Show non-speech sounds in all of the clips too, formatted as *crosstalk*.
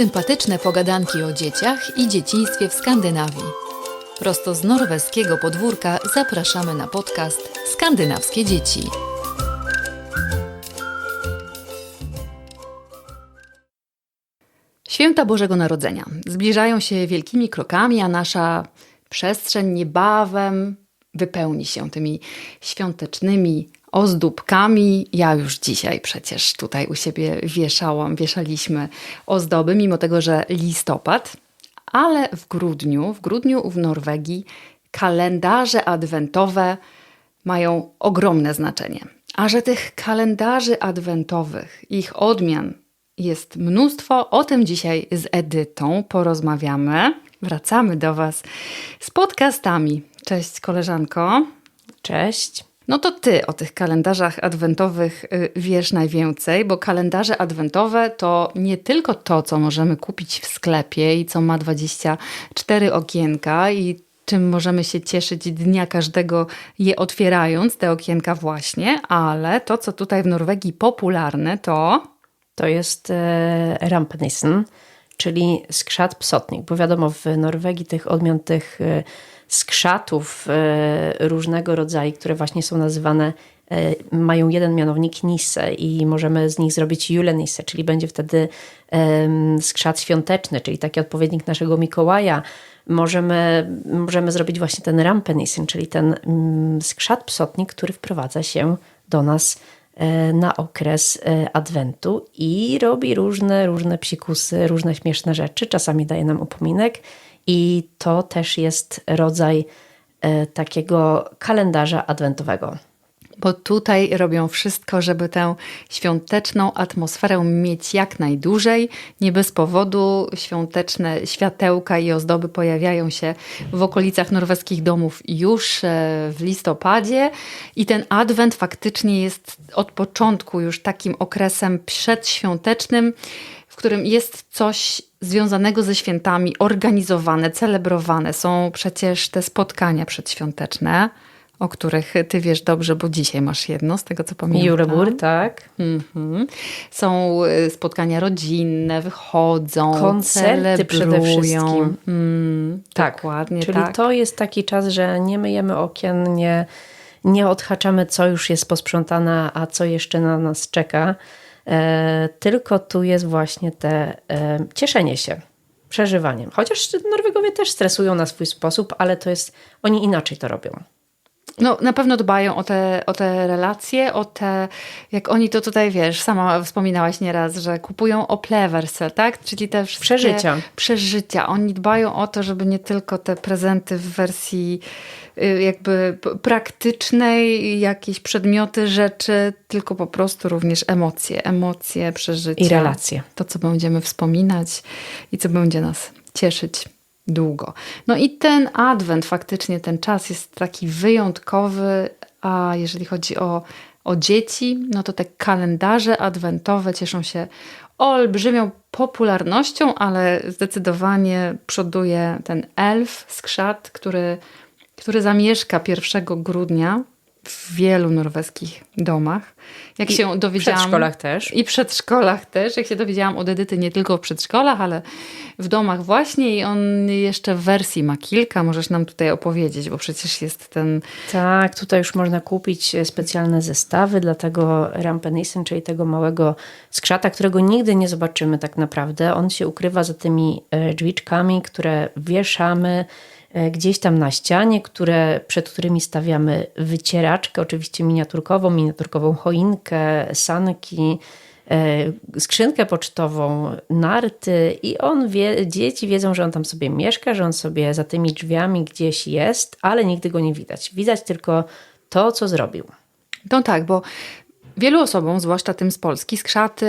Sympatyczne pogadanki o dzieciach i dzieciństwie w Skandynawii. Prosto z norweskiego podwórka zapraszamy na podcast Skandynawskie Dzieci. Święta Bożego Narodzenia zbliżają się wielkimi krokami, a nasza przestrzeń niebawem wypełni się tymi świątecznymi ozdóbkami. Ja już dzisiaj przecież tutaj u siebie wieszałam, wieszaliśmy ozdoby, mimo tego, że listopad, ale w grudniu, w grudniu w Norwegii kalendarze adwentowe mają ogromne znaczenie. A że tych kalendarzy adwentowych, ich odmian jest mnóstwo, o tym dzisiaj z Edytą porozmawiamy. Wracamy do Was z podcastami. Cześć koleżanko. Cześć. No to ty o tych kalendarzach adwentowych y, wiesz najwięcej, bo kalendarze adwentowe to nie tylko to, co możemy kupić w sklepie i co ma 24 okienka i czym możemy się cieszyć dnia każdego je otwierając, te okienka właśnie, ale to, co tutaj w Norwegii popularne, to... To jest e, Rampenissen, czyli skrzat psotnik, bo wiadomo w Norwegii tych odmian tych e, skrzatów e, różnego rodzaju, które właśnie są nazywane, e, mają jeden mianownik Nisse i możemy z nich zrobić Julenisse, czyli będzie wtedy skrzat świąteczny, czyli taki odpowiednik naszego Mikołaja. Możemy, możemy zrobić właśnie ten Rampenissen, czyli ten mm, skrzat psotnik, który wprowadza się do nas e, na okres adwentu i robi różne, różne psikusy, różne śmieszne rzeczy. Czasami daje nam upominek i to też jest rodzaj e, takiego kalendarza adwentowego. Bo tutaj robią wszystko, żeby tę świąteczną atmosferę mieć jak najdłużej. Nie bez powodu świąteczne światełka i ozdoby pojawiają się w okolicach norweskich domów już e, w listopadzie. I ten adwent faktycznie jest od początku już takim okresem przedświątecznym, którym jest coś związanego ze świętami, organizowane, celebrowane. Są przecież te spotkania przedświąteczne, o których ty wiesz dobrze, bo dzisiaj masz jedno, z tego co pamiętam. Julebur, tak. Mhm. Są y, spotkania rodzinne, wychodzą, Koncerty przede wszystkim. Mm, tak, dokładnie Czyli tak. to jest taki czas, że nie myjemy okien, nie, nie odhaczamy, co już jest posprzątane, a co jeszcze na nas czeka. E, tylko tu jest właśnie te e, cieszenie się przeżywaniem. Chociaż Norwegowie też stresują na swój sposób, ale to jest, oni inaczej to robią. No, na pewno dbają o te, o te relacje, o te, jak oni to tutaj, wiesz, sama wspominałaś nieraz, że kupują oplewersel, tak? Czyli te przeżycia. Przeżycia. Oni dbają o to, żeby nie tylko te prezenty w wersji y, jakby praktycznej, jakieś przedmioty, rzeczy, tylko po prostu również emocje, emocje, przeżycia. I relacje. To, co będziemy wspominać i co będzie nas cieszyć długo. No i ten adwent, faktycznie ten czas jest taki wyjątkowy, a jeżeli chodzi o, o dzieci, no to te kalendarze adwentowe cieszą się olbrzymią popularnością, ale zdecydowanie przoduje ten elf, skrzat, który, który zamieszka 1 grudnia w wielu norweskich domach. Jak I się dowiedziałam. W przedszkolach też. I w przedszkolach też. Jak się dowiedziałam od Edyty, nie tylko w przedszkolach, ale w domach właśnie. I on jeszcze w wersji ma kilka. Możesz nam tutaj opowiedzieć, bo przecież jest ten. Tak, tutaj już można kupić specjalne zestawy dla tego Rampenissen, czyli tego małego skrzata, którego nigdy nie zobaczymy tak naprawdę. On się ukrywa za tymi e, drzwiczkami, które wieszamy E, gdzieś tam na ścianie, które, przed którymi stawiamy wycieraczkę, oczywiście miniaturkową, miniaturkową choinkę, sanki, e, skrzynkę pocztową, narty i on wie, dzieci wiedzą, że on tam sobie mieszka, że on sobie za tymi drzwiami gdzieś jest, ale nigdy go nie widać. Widać tylko to, co zrobił. No tak, bo Wielu osobom, zwłaszcza tym z Polski, skrzaty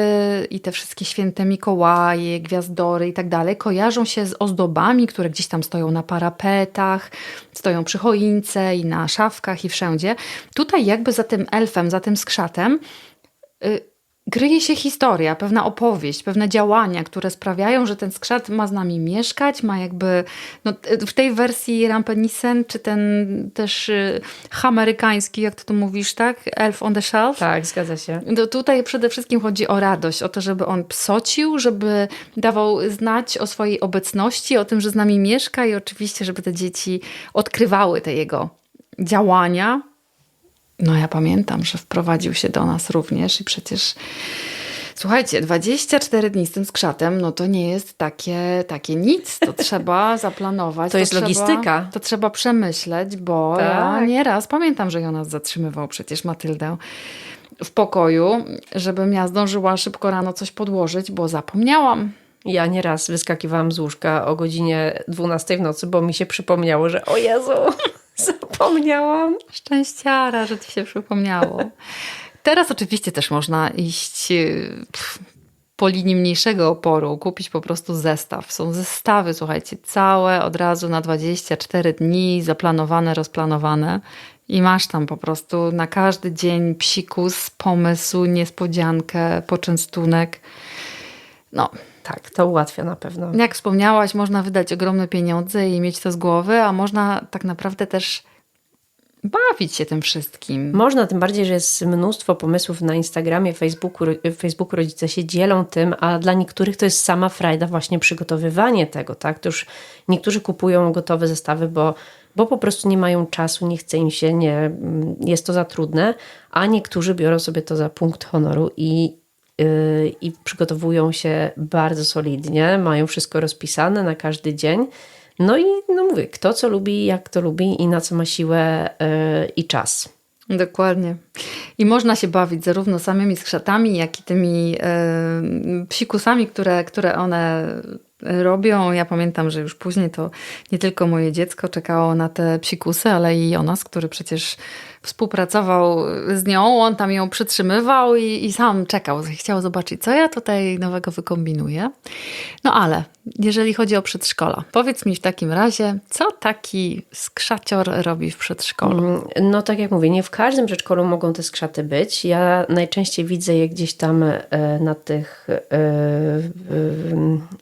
i te wszystkie święte Mikołaje, gwiazdory i tak dalej, kojarzą się z ozdobami, które gdzieś tam stoją na parapetach, stoją przy choince i na szafkach i wszędzie. Tutaj jakby za tym elfem, za tym skrzatem kryje się historia, pewna opowieść, pewne działania, które sprawiają, że ten skrzat ma z nami mieszkać, ma jakby no, w tej wersji Rampenissen, czy ten też y, amerykański, jak ty tu mówisz, tak? Elf on the Shelf. Tak, zgadza się. To tutaj przede wszystkim chodzi o radość, o to, żeby on psocił, żeby dawał znać o swojej obecności, o tym, że z nami mieszka i oczywiście, żeby te dzieci odkrywały te jego działania. No ja pamiętam, że wprowadził się do nas również i przecież słuchajcie, 24 dni z tym skrzatem, no to nie jest takie, takie nic. To *laughs* trzeba zaplanować. To jest trzeba, logistyka. To trzeba przemyśleć, bo ja Tak. nieraz pamiętam, że Jonas zatrzymywał przecież Matyldę w pokoju, żebym ja zdążyła szybko rano coś podłożyć, bo zapomniałam. Ja nieraz wyskakiwałam z łóżka o godzinie 12 w nocy, bo mi się przypomniało, że o Jezu, *laughs* zapomniałam. Szczęściara, że ci się przypomniało. Teraz oczywiście też można iść y, po linii mniejszego oporu, kupić po prostu zestaw. Są zestawy, słuchajcie, całe od razu na 24 dni, zaplanowane, rozplanowane. I masz tam po prostu na każdy dzień psikus, pomysł, niespodziankę, poczęstunek. No, Tak, to ułatwia na pewno. jak wspomniałaś, można wydać ogromne pieniądze i mieć to z głowy, a można tak naprawdę też bawić się tym wszystkim. Można, tym bardziej, że jest mnóstwo pomysłów na Instagramie, Facebooku, Facebooku rodzice się dzielą tym, a dla niektórych to jest sama frajda właśnie przygotowywanie tego, tak? To już niektórzy kupują gotowe zestawy, bo, bo po prostu nie mają czasu, nie chce im się, nie, jest to za trudne, a niektórzy biorą sobie to za punkt honoru i, i przygotowują się bardzo solidnie, mają wszystko rozpisane na każdy dzień. No i no mówię, kto co lubi, jak to lubi i na co ma siłę yy, i czas. Dokładnie. I można się bawić zarówno samymi skrzatami, jak i tymi e, psikusami, które, które one robią. Ja pamiętam, że już później to nie tylko moje dziecko czekało na te psikusy, ale i Jonas, który przecież współpracował z nią, on tam ją przytrzymywał i, i sam czekał, chciał zobaczyć, co ja tutaj nowego wykombinuję. No ale jeżeli chodzi o przedszkola, powiedz mi w takim razie, co taki skrzacior robi w przedszkolu? Mm, No tak jak mówię, nie w każdym przedszkolu mogą te skrzaty być. Ja najczęściej widzę je gdzieś tam e, na tych e,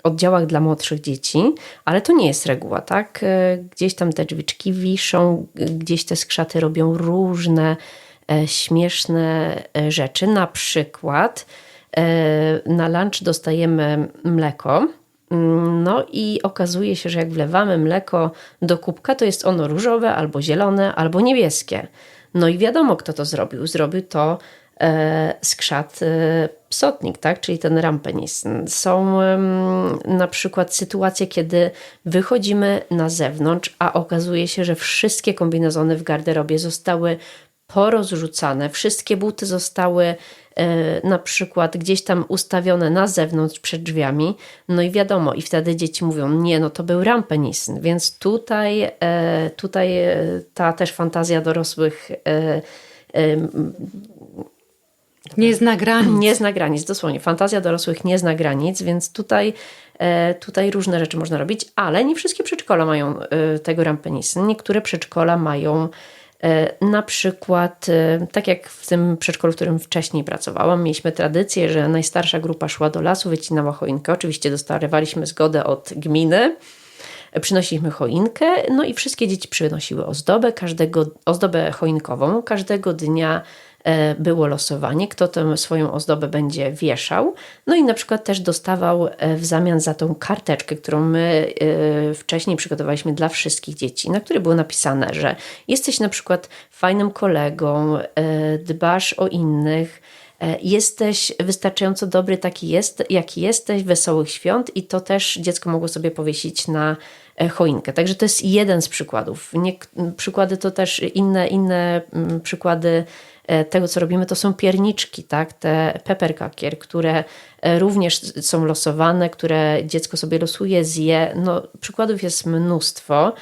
oddziałach dla młodszych dzieci, ale to nie jest reguła, tak? E, Gdzieś tam te drzwiczki wiszą, gdzieś te skrzaty robią różne e, śmieszne e, rzeczy. Na przykład e, na lunch dostajemy mleko. Mm, No i okazuje się, że jak wlewamy mleko do kubka, to jest ono różowe, albo zielone, albo niebieskie. No i wiadomo, kto to zrobił. Zrobił to skrzat e, psotnik, tak? czyli ten rampenis. Są na przykład sytuacje, kiedy wychodzimy na zewnątrz, a okazuje się, że wszystkie kombinezony w garderobie zostały porozrzucane, wszystkie buty zostały e, na przykład gdzieś tam ustawione na zewnątrz przed drzwiami. No i wiadomo, i wtedy dzieci mówią, nie, no to był rampenisn, więc tutaj, e, tutaj e, ta też fantazja dorosłych e, Nie zna granic. nie zna granic, dosłownie. Fantazja dorosłych nie zna granic, więc tutaj, e, tutaj różne rzeczy można robić, ale nie wszystkie przedszkola mają e, tego rampenisy. Niektóre przedszkola mają e, na przykład, tak jak w tym przedszkolu, w którym wcześniej pracowałam, mieliśmy tradycję, że najstarsza grupa szła do lasu, wycinała choinkę. Oczywiście dostarowaliśmy zgodę od gminy. Przynosiliśmy choinkę, no i wszystkie dzieci przynosiły ozdobę, każdego, ozdobę choinkową. Każdego dnia e, było losowanie, kto tę swoją ozdobę będzie wieszał. No i na przykład też dostawał e, w zamian za tą karteczkę, którą my e, wcześniej przygotowaliśmy dla wszystkich dzieci, na której było napisane, że jesteś na przykład fajnym kolegą, dbasz o innych, Jesteś wystarczająco dobry taki jest, jaki jesteś, wesołych świąt i to też dziecko mogło sobie powiesić na e, choinkę. Także to jest jeden z przykładów. Nie, przykłady to też inne, inne mm, przykłady e, tego, co robimy, to są pierniczki, tak? te pepperkakier, które e, również są losowane, które dziecko sobie losuje, zje. No, przykładów jest mnóstwo.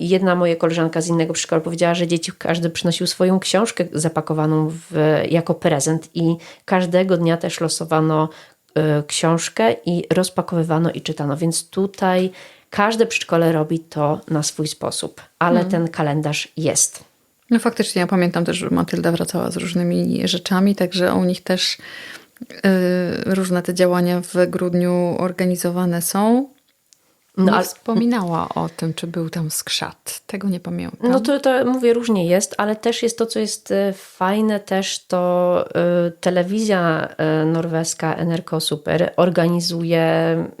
Jedna moja koleżanka z innego przedszkola powiedziała, że dzieci każdy przynosił swoją książkę zapakowaną w, jako prezent i każdego dnia też losowano e, książkę i rozpakowywano i czytano. Więc tutaj każde przedszkole robi to na swój sposób, ale ten kalendarz jest. No faktycznie, ja pamiętam też, że Matylda wracała z różnymi rzeczami, także u nich też y, różne te działania w grudniu organizowane są. No, No, ale- wspominała o tym, czy był tam skrzat. Tego nie pamiętam. No to, to mówię, różnie jest, ale też jest to, co jest e, fajne, też to e, telewizja e, norweska NRK Super organizuje,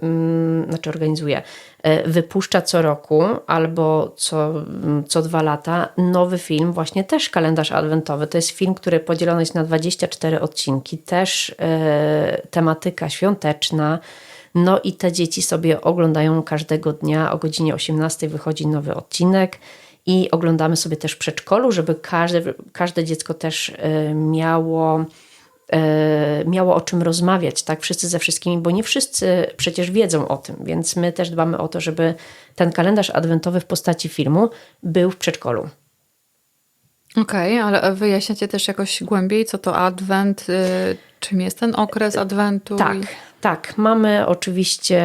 mm, znaczy organizuje, e, wypuszcza co roku albo co, mm, co dwa lata nowy film, właśnie też kalendarz adwentowy. To jest film, który podzielony jest na 24 odcinki, też e, tematyka świąteczna. No i te dzieci sobie oglądają każdego dnia o godzinie 18 wychodzi nowy odcinek i oglądamy sobie też w przedszkolu, żeby każde, każde dziecko też e, miało, e, miało o czym rozmawiać, tak? Wszyscy ze wszystkimi, bo nie wszyscy przecież wiedzą o tym, więc my też dbamy o to, żeby ten kalendarz adwentowy w postaci filmu był w przedszkolu. Okej, ale wyjaśniacie też jakoś głębiej, co to adwent, y, czym jest ten okres adwentu? Tak, tak. Mamy oczywiście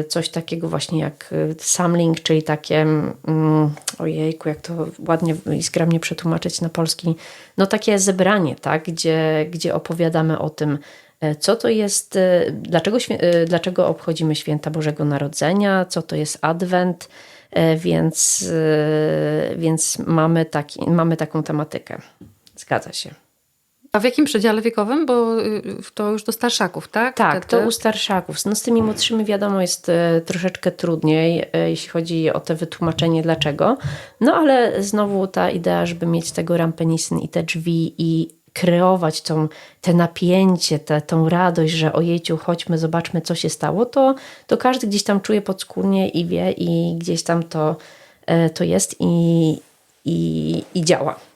y, coś takiego właśnie jak y, samling, czyli takie, mm, ojejku, jak to ładnie i zgrabnie przetłumaczyć na polski, no takie zebranie, tak, gdzie, gdzie opowiadamy o tym, e, co to jest, dlaczego, dlaczego obchodzimy święta Bożego Narodzenia, co to jest Adwent, więc, więc mamy, taki, mamy taką tematykę. Zgadza się. A w jakim przedziale wiekowym? Bo y, to już do starszaków, tak? Tak, Wtedy? to u starszaków. No z tymi młodszymi wiadomo jest e, troszeczkę trudniej, e, jeśli chodzi o te wytłumaczenie dlaczego. No ale znowu ta idea, żeby mieć tego rampenisen i te drzwi i kreować tą, te napięcie, te, tą radość, że ojejciu, chodźmy, zobaczmy, co się stało, to, to każdy gdzieś tam czuje podskórnie i wie i gdzieś tam to, to jest i, i, i działa.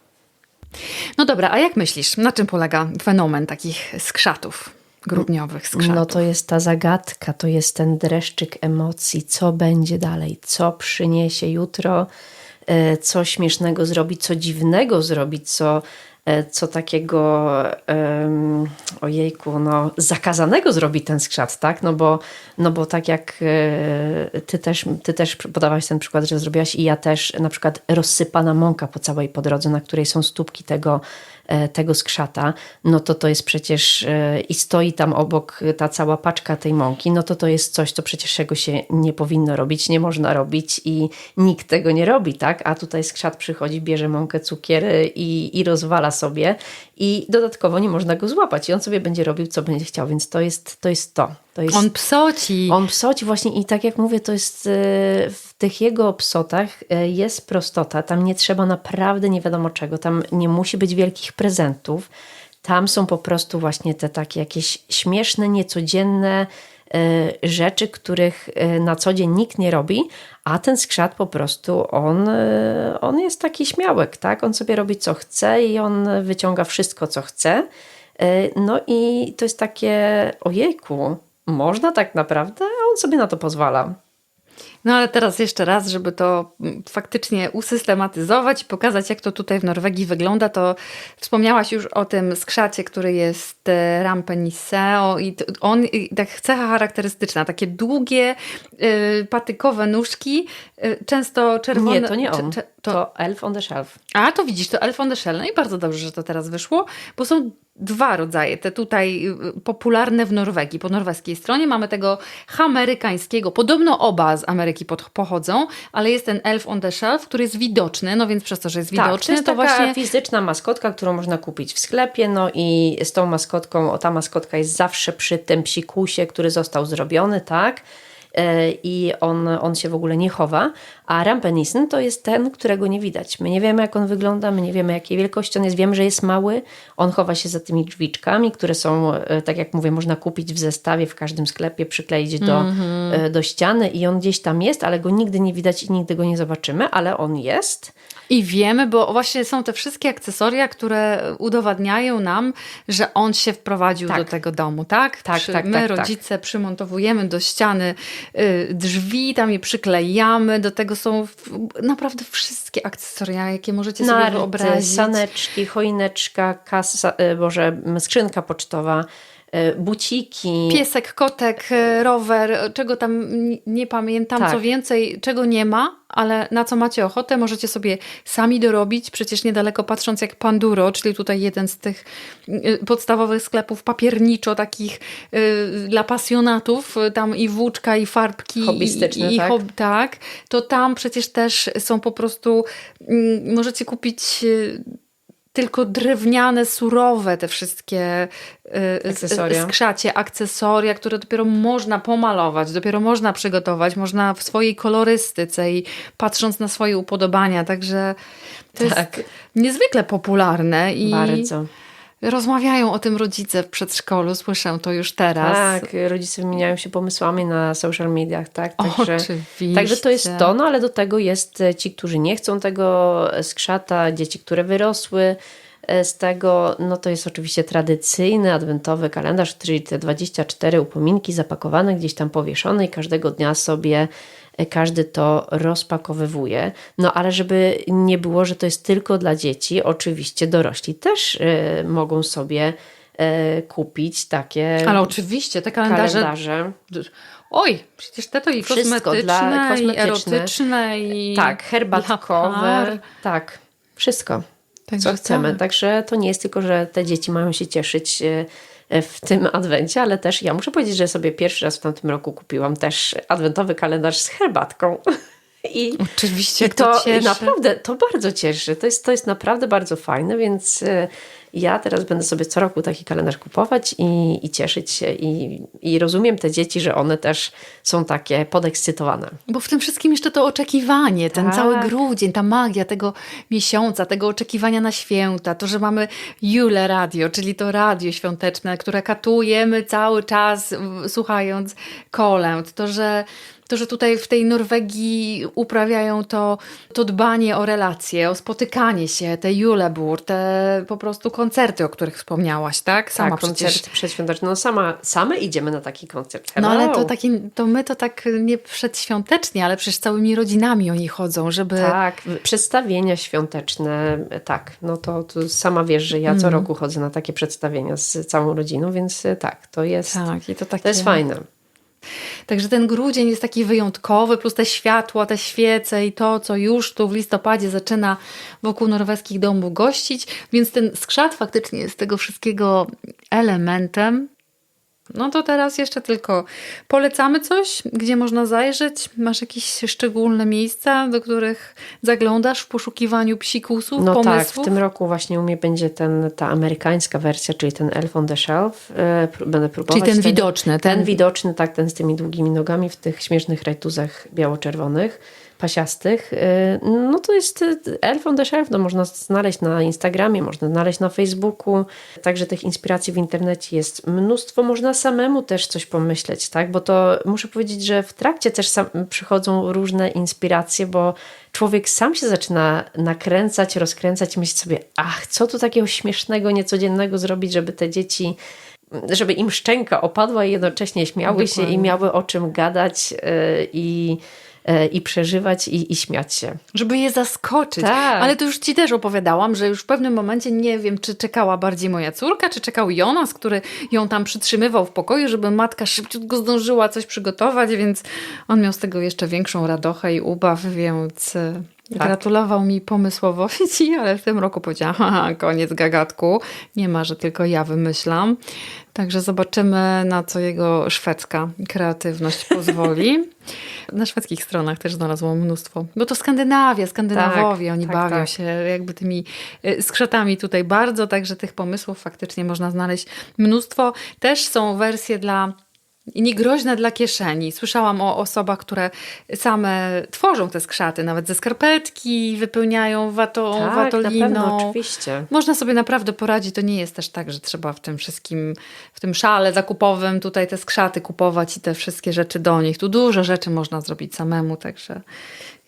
No dobra, a jak myślisz, na czym polega fenomen takich skrzatów, grudniowych skrzatów? No to jest ta zagadka, to jest ten dreszczyk emocji, co będzie dalej, co przyniesie jutro, e, co śmiesznego zrobić, co dziwnego zrobić, co, co takiego em, ojejku, no zakazanego zrobi ten skrzat, tak? No bo, no bo tak jak e, ty też, ty też podawałaś ten przykład, że zrobiłaś i ja też, na przykład rozsypana mąka po całej podrodze, na której są stópki tego, e, tego skrzata, no to to jest przecież e, i stoi tam obok ta cała paczka tej mąki, no to to jest coś, co przecież czego się nie powinno robić, nie można robić i nikt tego nie robi, tak? A tutaj skrzat przychodzi, bierze mąkę, cukiery i, i rozwala sobie i dodatkowo nie można go złapać i on sobie będzie robił, co będzie chciał, więc to jest to. Jest to. to jest... On psoci. On psoci właśnie i tak jak mówię, to jest e, w tych jego psotach e, jest prostota. Tam nie trzeba naprawdę nie wiadomo czego. Tam nie musi być wielkich prezentów. Tam są po prostu właśnie te takie jakieś śmieszne, niecodzienne e, rzeczy, których e, na co dzień nikt nie robi, a ten skrzat po prostu on, on jest taki śmiałek, tak? On sobie robi co chce i on wyciąga wszystko, co chce. No i to jest takie, ojejku, można tak naprawdę, a on sobie na to pozwala. No ale teraz jeszcze raz, żeby to mm, faktycznie usystematyzować i pokazać, jak to tutaj w Norwegii wygląda, to wspomniałaś już o tym skrzacie, który jest e, rampeniseo i on, i tak cecha charakterystyczna, takie długie, y, patykowe nóżki, y, często czerwone... nie, to nie cze- on. cze- To, to, Elf on the Shelf. a, to widzisz, to Elf on the Shell. No i bardzo dobrze, że to teraz wyszło, bo są dwa rodzaje. Te tutaj y, popularne w Norwegii. Po norweskiej stronie mamy tego amerykańskiego. Podobno oba z Ameryki pod, pochodzą, ale jest ten Elf on the Shelf, który jest widoczny, no więc przez to, że jest Tak, widoczny, to jest to taka właśnie... fizyczna maskotka, którą można kupić w sklepie, no i z tą maskotką, o ta maskotka jest zawsze przy tym psikusie, który został zrobiony, tak? E, I on, on się w ogóle nie chowa. A Rampenisen to jest ten, którego nie widać. My nie wiemy, jak on wygląda, my nie wiemy, jakiej wielkości on jest. Wiemy, że jest mały. On chowa się za tymi drzwiczkami, które są, e, tak jak mówię, można kupić w zestawie w każdym sklepie, przykleić do, e, do ściany i on gdzieś tam jest, ale go nigdy nie widać i nigdy go nie zobaczymy, ale on jest. I wiemy, bo właśnie są te wszystkie akcesoria, które udowadniają nam, że on się wprowadził Tak. do tego domu, tak? Tak, Przy, tak, My, tak, tak. rodzice, przymontowujemy do ściany drzwi, tam je przyklejamy, do tego są naprawdę wszystkie akcesoria, jakie możecie sobie Narty, wyobrazić. saneczki, choineczka, kasa, e, boże, skrzynka pocztowa, buciki. Piesek, kotek, e, rower, czego tam nie pamiętam, Tak. co więcej, czego nie ma, ale na co macie ochotę, możecie sobie sami dorobić. Przecież niedaleko patrząc jak Panduro, czyli tutaj jeden z tych y, podstawowych sklepów papierniczo, takich y, dla pasjonatów, y, tam i włóczka, i farbki. Hobbystyczne, i, i, tak? hob- tak, to tam przecież też są po prostu, mm, możecie kupić y, tylko drewniane, surowe te wszystkie y, Akcesoria. z- skrzacie, akcesoria, które dopiero można pomalować, dopiero można przygotować, można w swojej kolorystyce i patrząc na swoje upodobania, także to Tak. jest niezwykle popularne i Bardzo. Rozmawiają o tym rodzice w przedszkolu, słyszę to już teraz. Tak, rodzice wymieniają się pomysłami na social mediach, tak? Także, Oczywiście. także to jest to, no ale do tego jest e, ci, którzy nie chcą tego skrzata, dzieci, które wyrosły e, z tego, no to jest oczywiście tradycyjny adwentowy kalendarz, czyli te 24 upominki zapakowane, gdzieś tam powieszone i każdego dnia sobie e, każdy to rozpakowywuje. No ale żeby nie było, że to jest tylko dla dzieci, oczywiście dorośli też e, mogą sobie e, kupić takie Ale oczywiście, te kalendarze kalendarze. Oj, przecież te to i Wszystko kosmetyczne, dla- i kosmetyczne. erotyczne, i Tak, dla herbatkowe. Tak, wszystko, Także co chcemy. tak. Także to nie jest tylko, że te dzieci mają się cieszyć e, e, w tym adwencie, ale też ja muszę powiedzieć, że sobie pierwszy raz w tamtym roku kupiłam też adwentowy kalendarz z herbatką. *laughs* I, Oczywiście, i to cieszy. naprawdę, to bardzo cieszy. To jest, to jest naprawdę bardzo fajne, więc e, ja teraz będę sobie co roku taki kalendarz kupować i, i cieszyć się. I, I rozumiem te dzieci, że one też są takie podekscytowane. Bo w tym wszystkim jeszcze to oczekiwanie, ten Tak. cały grudzień, ta magia tego miesiąca, tego oczekiwania na święta, to, że mamy Jule Radio, czyli to radio świąteczne, które katujemy cały czas słuchając kolęd, to, że to, że tutaj w tej Norwegii uprawiają to, to dbanie o relacje, o spotykanie się, te Julebur, te po prostu koncerty, o których wspomniałaś, tak? Sama tak, przecież koncert przedświąteczny. No sama, same idziemy na taki koncert. No ale to, Hello. taki, to my to tak nie przedświątecznie, ale przecież całymi rodzinami oni chodzą, żeby... Tak, przedstawienia świąteczne, tak. No to, to sama wiesz, że ja co Mhm. roku chodzę na takie przedstawienia z całą rodziną, więc e, tak, to jest, Tak, i to takie... to jest fajne. Także ten grudzień jest taki wyjątkowy, plus te światła, te świece i to, co już tu w listopadzie zaczyna wokół norweskich domów gościć, więc ten skrzat faktycznie jest tego wszystkiego elementem. No to teraz jeszcze tylko polecamy coś, gdzie można zajrzeć. Masz jakieś szczególne miejsca, do których zaglądasz w poszukiwaniu psikusów, No tak, pomysłów? w tym roku właśnie u mnie będzie ten, ta amerykańska wersja, czyli ten Elf on the Shelf. E, Będę próbować. Czyli ten widoczny, Ten, ten- widoczny, tak, ten z tymi długimi nogami w tych śmiesznych rajtuzach biało-czerwonych, pasiastych. E, No to jest e, Elf on the Shelf, no można znaleźć na Instagramie, można znaleźć na Facebooku. Także tych inspiracji w internecie jest mnóstwo. Można samemu też coś pomyśleć, tak? Bo to muszę powiedzieć, że w trakcie też przychodzą różne inspiracje, bo człowiek sam się zaczyna nakręcać, rozkręcać i myśleć sobie, ach, co tu takiego śmiesznego, niecodziennego zrobić, żeby te dzieci, żeby im szczęka opadła i jednocześnie śmiały się i Dokładnie. miały o czym gadać yy, i, yy, i przeżywać i, i śmiać się. Żeby je zaskoczyć. Tak. Ale to już ci też opowiadałam, że już w pewnym momencie nie wiem, czy czekała bardziej moja córka, czy czekał Jonas, który ją tam przytrzymywał w pokoju, żeby matka szybciutko zdążyła coś przygotować, więc on miał z tego jeszcze większą radochę i ubaw, więc e, Tak. gratulował mi pomysłowości, *laughs* ale w tym roku powiedziałam, haha, koniec gagatku, nie ma, że tylko ja wymyślam. Także zobaczymy, na co jego szwedzka kreatywność pozwoli. *laughs* Na szwedzkich stronach też znalazłam mnóstwo. Bo to Skandynawia, Skandynawowie, Tak, oni tak, bawią tak. się jakby tymi y, skrzatami tutaj bardzo, także tych pomysłów faktycznie można znaleźć mnóstwo. Też są wersje dla i niegroźne dla kieszeni. Słyszałam o osobach, które same tworzą te skrzaty, nawet ze skarpetki wypełniają watą, tak, na watoliną. pewno, oczywiście. Można sobie naprawdę poradzić. To nie jest też tak, że trzeba w tym wszystkim, w tym szale zakupowym tutaj te skrzaty kupować i te wszystkie rzeczy do nich. Tu dużo rzeczy można zrobić samemu, także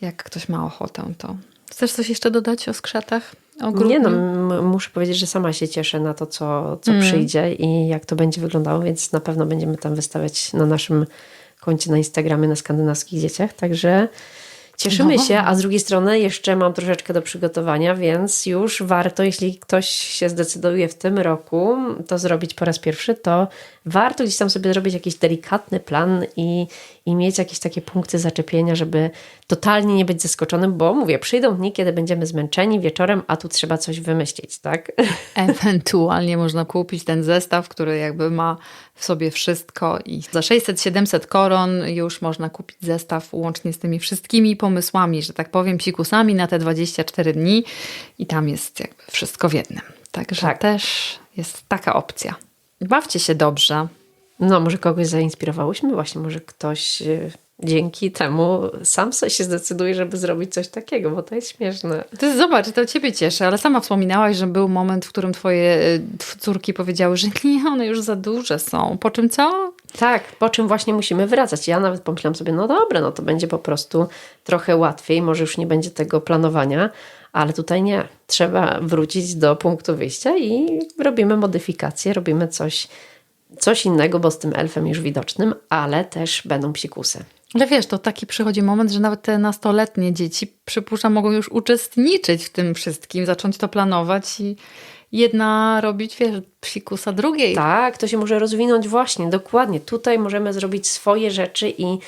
jak ktoś ma ochotę, to. Chcesz coś jeszcze dodać o skrzatach? O grudniu? Nie no, muszę powiedzieć, że sama się cieszę na to, co, co Mm. przyjdzie i jak to będzie wyglądało, więc na pewno będziemy tam wystawiać na naszym koncie na Instagramie na skandynawskich dzieciach, także Cieszymy No. się, a z drugiej strony jeszcze mam troszeczkę do przygotowania, więc już warto, jeśli ktoś się zdecyduje w tym roku to zrobić po raz pierwszy, to warto gdzieś tam sobie zrobić jakiś delikatny plan i, i mieć jakieś takie punkty zaczepienia, żeby totalnie nie być zaskoczonym, bo mówię, przyjdą dni, kiedy będziemy zmęczeni wieczorem, a tu trzeba coś wymyślić, tak? *laughs* Ewentualnie można kupić ten zestaw, który jakby ma w sobie wszystko i za 600-700 koron już można kupić zestaw łącznie z tymi wszystkimi pomysłami, że tak powiem, psikusami na te 24 dni i tam jest jakby wszystko w jednym. Także Tak. też jest taka opcja. Bawcie się dobrze. No, może kogoś zainspirowałyśmy, właśnie może ktoś y, dzięki temu sam sobie się zdecyduje, żeby zrobić coś takiego, bo to jest śmieszne. Ty zobacz, to ciebie cieszy, ale sama wspominałaś, że był moment, w którym twoje tw- córki powiedziały, że nie, one już za duże są. Po czym co? Tak, po czym właśnie musimy wracać. Ja nawet pomyślałam sobie, no dobra, no to będzie po prostu trochę łatwiej, może już nie będzie tego planowania, ale tutaj nie. Trzeba wrócić do punktu wyjścia i robimy modyfikacje, robimy coś, coś innego, bo z tym elfem już widocznym, ale też będą psikusy. Ale wiesz, to taki przychodzi moment, że nawet te nastoletnie dzieci, przypuszczam, mogą już uczestniczyć w tym wszystkim, zacząć to planować i jedna robić, wiesz, psikusa drugiej. Tak, to się może rozwinąć właśnie, dokładnie. Tutaj możemy zrobić swoje rzeczy i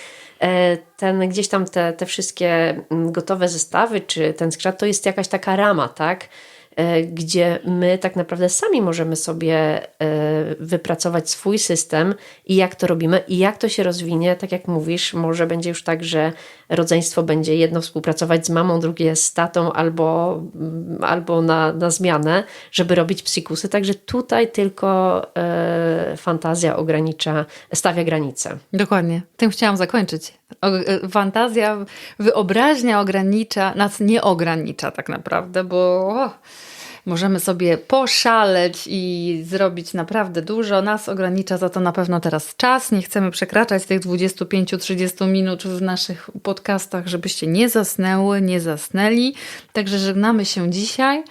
ten gdzieś tam te, te wszystkie mm, gotowe zestawy, czy ten skrzat, to jest jakaś taka rama, tak? E, Gdzie my tak naprawdę sami możemy sobie e, wypracować swój system i jak to robimy i jak to się rozwinie, tak jak mówisz, może będzie już tak, że rodzeństwo będzie jedno współpracować z mamą, drugie z tatą albo, mm, albo na, na zmianę, żeby robić psikusy. Także tutaj tylko e, fantazja ogranicza, stawia granice. Dokładnie. Tym chciałam zakończyć. O, e, fantazja, wyobraźnia ogranicza, nas nie ogranicza tak naprawdę, bo możemy sobie poszaleć i zrobić naprawdę dużo. Nas ogranicza za to na pewno teraz czas. Nie chcemy przekraczać tych 25-30 minut w naszych podcastach, żebyście nie zasnęły, nie zasnęli. Także żegnamy się dzisiaj.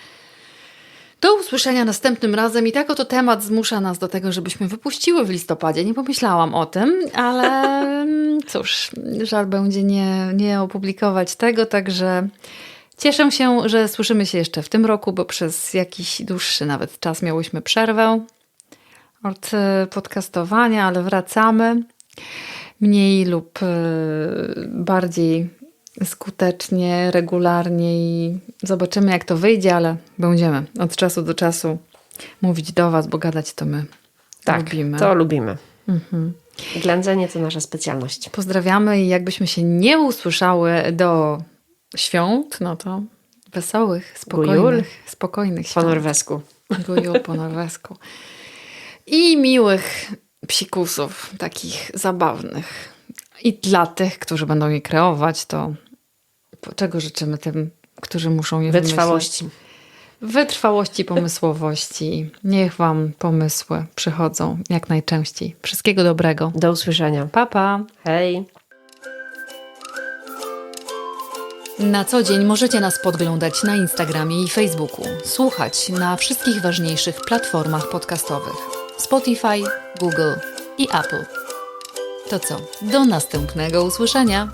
Do usłyszenia następnym razem. I tak oto temat zmusza nas do tego, żebyśmy wypuściły w listopadzie. Nie pomyślałam o tym, ale mm, cóż, żal będzie nie, nie opublikować tego, także cieszę się, że słyszymy się jeszcze w tym roku, bo przez jakiś dłuższy nawet czas miałyśmy przerwę od e, podcastowania, ale wracamy mniej lub e, bardziej skutecznie, regularnie i zobaczymy, jak to wyjdzie, ale będziemy od czasu do czasu mówić do Was, bo gadać to my Tak, lubimy. to lubimy. Ględzenie to nasza specjalność. Pozdrawiamy i jakbyśmy się nie usłyszały do świąt, no to wesołych, spokojnych, Gujul. spokojnych Po świąt. norwesku. Gujul po *laughs* norwesku. I miłych psikusów, takich zabawnych. I dla tych, którzy będą je kreować, to czego życzymy tym, którzy muszą je? Wytrwałości. Wytrwałości, pomysłowości. Niech Wam pomysły przychodzą jak najczęściej. Wszystkiego dobrego. Do usłyszenia. Pa, pa. Hej. Na co dzień możecie nas podglądać na Instagramie i Facebooku, słuchać na wszystkich ważniejszych platformach podcastowych: Spotify, Google i Apple. To co? Do następnego usłyszenia.